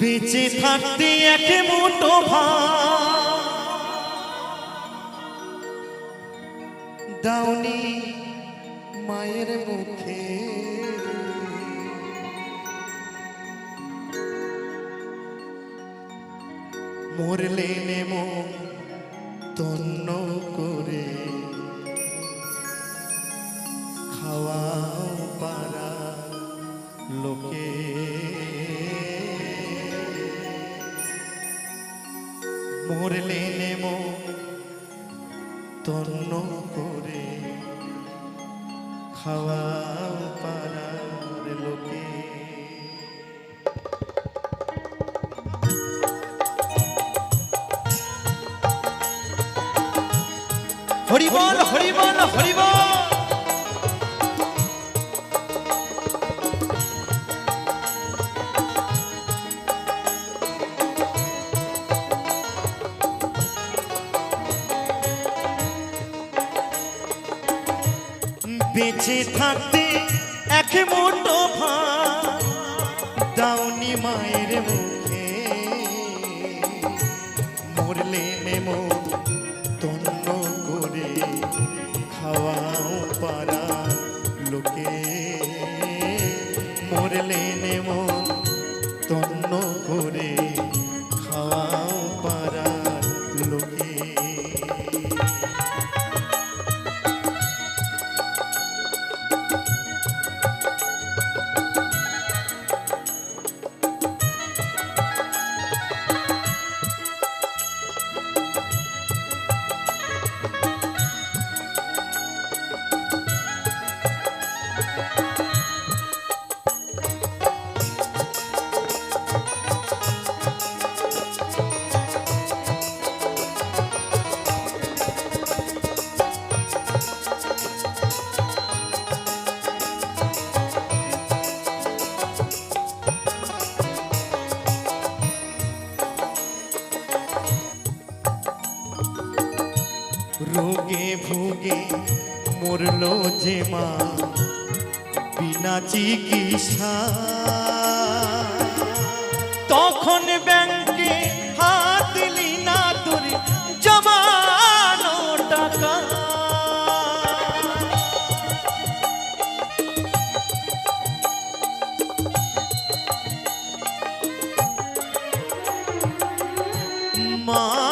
বেঁচে থাকতে এক মুঠো ভাত। দাউনি মায়ের মুখে। মরলে নেমো তন্ন করে। খাওয়াও পারা লোকে। মরলে করে খাওয়াও পারার লোকে। হরিবল হরিবল হরিবল! বেঁচে থাকতে এক মুঠো ভাত ভোগে মরলো যে মা বিনা চিকিৎসা। তখন ব্যাংকে হাত দিলি না তোর জমানো টাকা। মা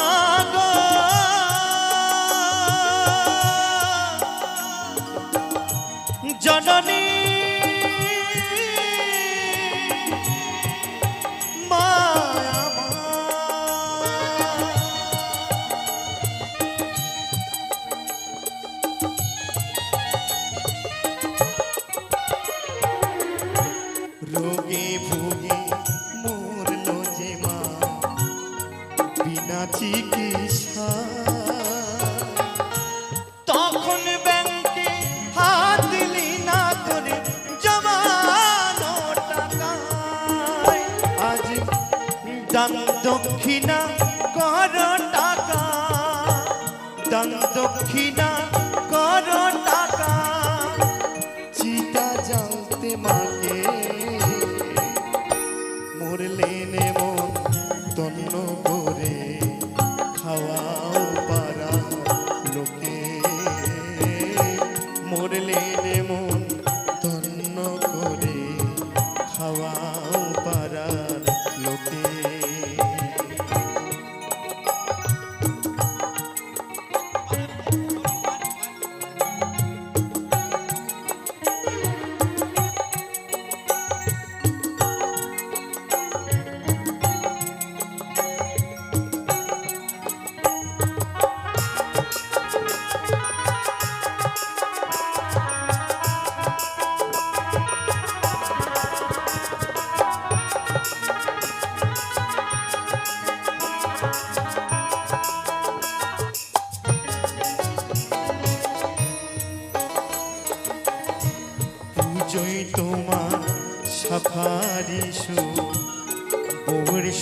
দান দক্ষিণা কর টাকা। দান দক্ষিণা কর টাকা। চিতা জানতে মাকে মরলেন মন তন্ন করে খাওয়াও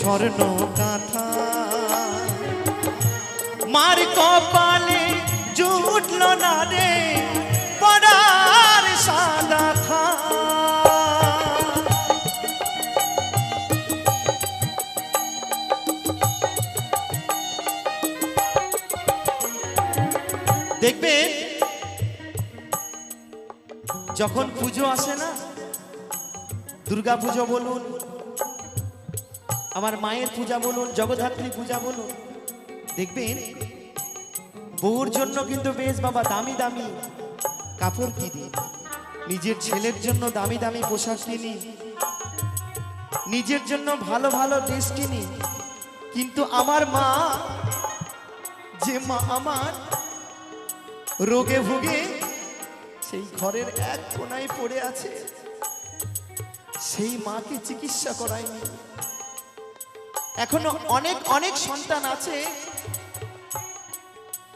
স্বর্ণ কাঁথা মার কপালে জুটল না রে, পড়ার সাদা খা। দেখবেন যখন পুজো আসে না দুর্গা পুজো বলুন আমার মায়ের পূজা বলুন জগদ্ধাত্রী পূজা বলুন। দেখবেন, বউর জন্য কিন্তু বেশ বাবা, দামি দামি কাপড় কিনি। নিজের ছেলের জন্য দামি দামি পোশাক কিনি। নিজের জন্য ভালো ভালো ড্রেস কিনি। কিন্তু আমার মা, যে মা আমার রোগে ভুগে, সেই ঘরের এক কোনায় পড়ে আছে, সেই মাকে চিকিৎসা করায়নি। এখনও অনেক অনেক সন্তান আছে।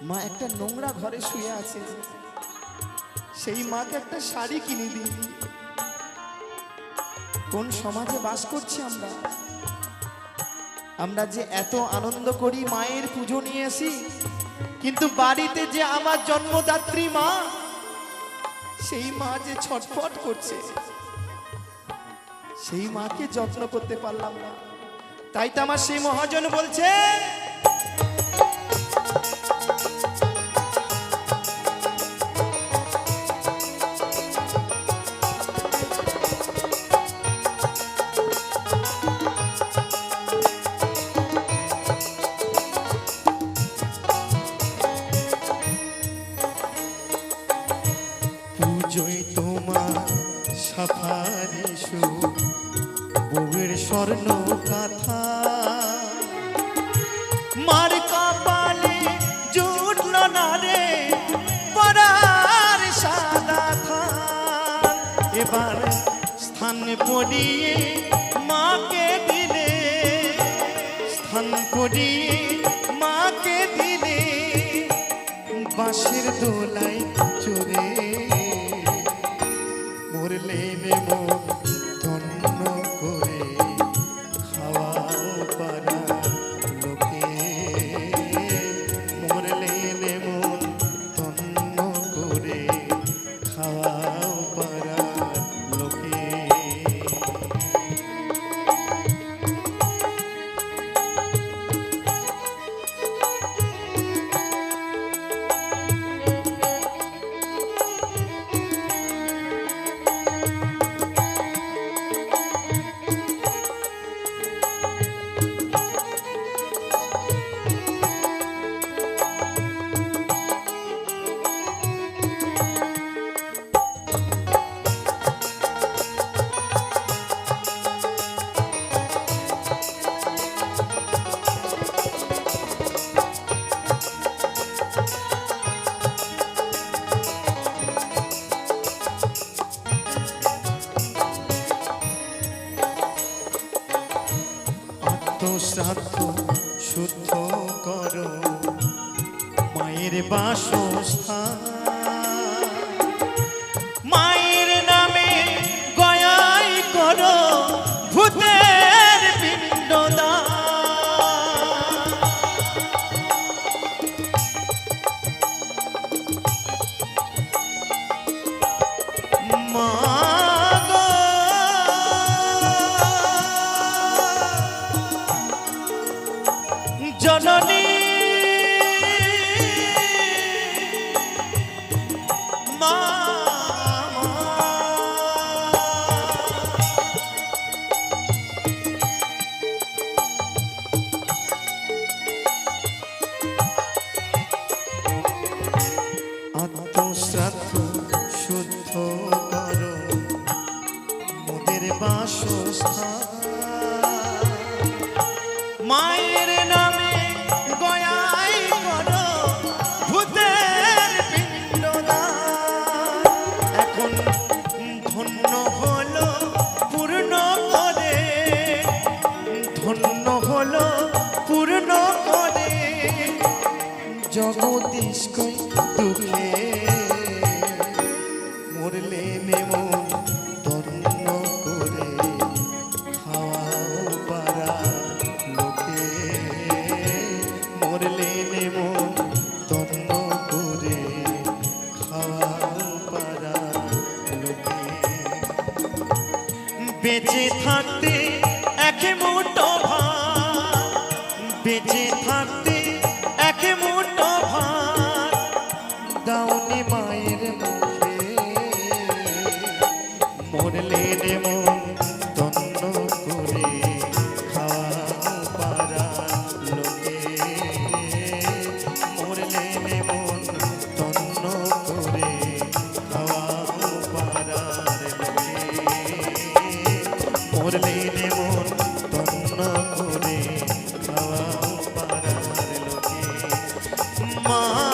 মা একটা নোংরা ঘরে শুয়ে আছে। সেই মাকে একটা শাড়ি কিনে দিই। কোন সমাজে বাস করছি আমরা? আমরা যে এত আনন্দ করি মায়ের পুজো নিয়ে আসি, কিন্তু বাড়িতে যে আমার জন্মদাত্রী মা, সেই মা যে ছটফট করছে, সেই মাকে যত্ন করতে পারলাম না। তাই তো আমার সেই মহাজন বলছে। পুজোয় তোমার সাফারি সু বউয়ের স্বর্ণ কাথা। মার কপালে জুটল না রে পড়ার সাদা থান এবার স্থান পড়িয়ে মাকে দিলে, স্থান পড়িয়ে মাকে দিলে, বাঁশের দোলায় বাসস্থান মায়ের নামে গয়াই করো ভূতের পিণ্ডদান। মা জননী ধন্য হল পূর্ণ করে জগদীশ কই তুলে মরলে নেম ধন্য করে। খাওয়াও পারা লোকে। মরলে নেম ধন্য করে। খাওয়াও পারা লোকে। বেঁচে থাকতে করে